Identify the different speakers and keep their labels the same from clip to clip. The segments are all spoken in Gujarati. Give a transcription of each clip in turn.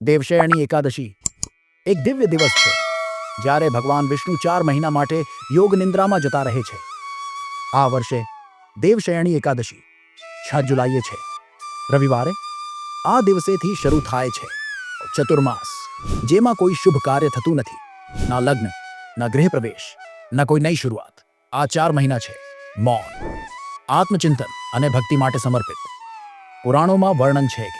Speaker 1: દેવશયણી એકાદશી. એક દિવ્ય દિવસ છે, જ્યારે ભગવાન વિષ્ણુ ચાર મહિના માટે યોગ નિંદ્રામાં જતા રહે છે. આ વર્ષે દેવશયણી એકાદશી, છ જુલાઈએ છે. રવિવારે આ દિવસેથી શરૂ થાય છે ચતુર્માસ, જેમાં કોઈ શુભ કાર્ય થતું નથી, ના લગ્ન, ના ગૃહ પ્રવેશ ના કોઈ નઈ શરૂઆત. આ ચાર મહિના છે, મૌન, આત્મચિંતન અને ભક્તિ માટે સમર્પિત. પુરાણોમાં વર્ણન છે કે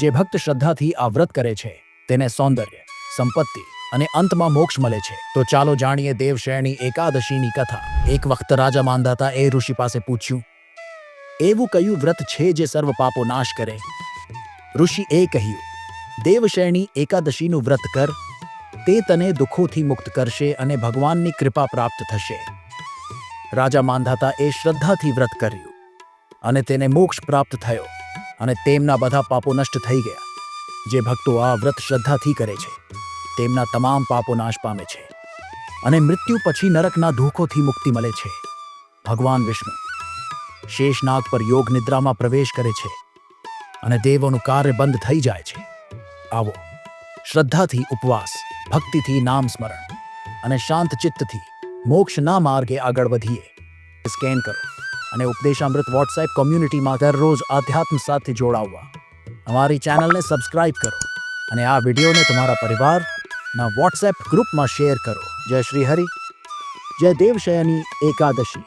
Speaker 1: જે ભક્ત શ્રદ્ધાથી આ વ્રત કરે છે, તેને સૌંદર્ય, સંપત્તિ અને અંતમાં મોક્ષ મળે છે. તો ચાલો જાણીએ દેવશયણી એકાદશીની કથા. એક વખત રાજા માંધાતા એ ઋષિ પાસે પૂછ્યું, એવું કયું વ્રત છે જે સર્વ પાપો નાશ કરે? ઋષિ એ કહ્યું, દેવશયણી એકાદશીનું વ્રત કર, તે તને દુઃખોથી મુક્ત કરશે અને ભગવાનની કૃપા પ્રાપ્ત થશે. રાજા માંધાતા એ શ્રદ્ધાથી વ્રત કર્યું અને તેને મોક્ષ પ્રાપ્ત થયો. અને તેમના બધા પાપો નષ્ટ થઈ ગયા. જે ભક્તો આ વ્રત શ્રદ્ધાથી કરે છે, તેમના તમામ પાપો નાશ પામે છે અને મૃત્યુ પછી નરકના ધોખોથી મુક્તિ મળે છે. ભગવાન વિષ્ણુ શેષનાગ પર યોગ નિદ્રામાં પ્રવેશ કરે છે અને દેવોનું કાર્ય બંધ થઈ જાય છે. આવો, શ્રદ્ધાથી ઉપવાસ, ભક્તિથી નામ સ્મરણ અને શાંત ચિત્તથી મોક્ષના માર્ગે આગળ વધીએ. સ્કેન કરો. અને ઉપદેશામૃત વોટ્સએપ કોમ્યુનિટીમાં દરરોજ આધ્યાત્મ સાથે જોડાવવા. અમારી ચેનલને સબસ્ક્રાઇબ કરો અને આ વિડીયોને તમારા પરિવારના વોટ્સએપ ગ્રુપમાં શેર કરો. જય શ્રી હરિ. જય દેવશયની એકાદશી.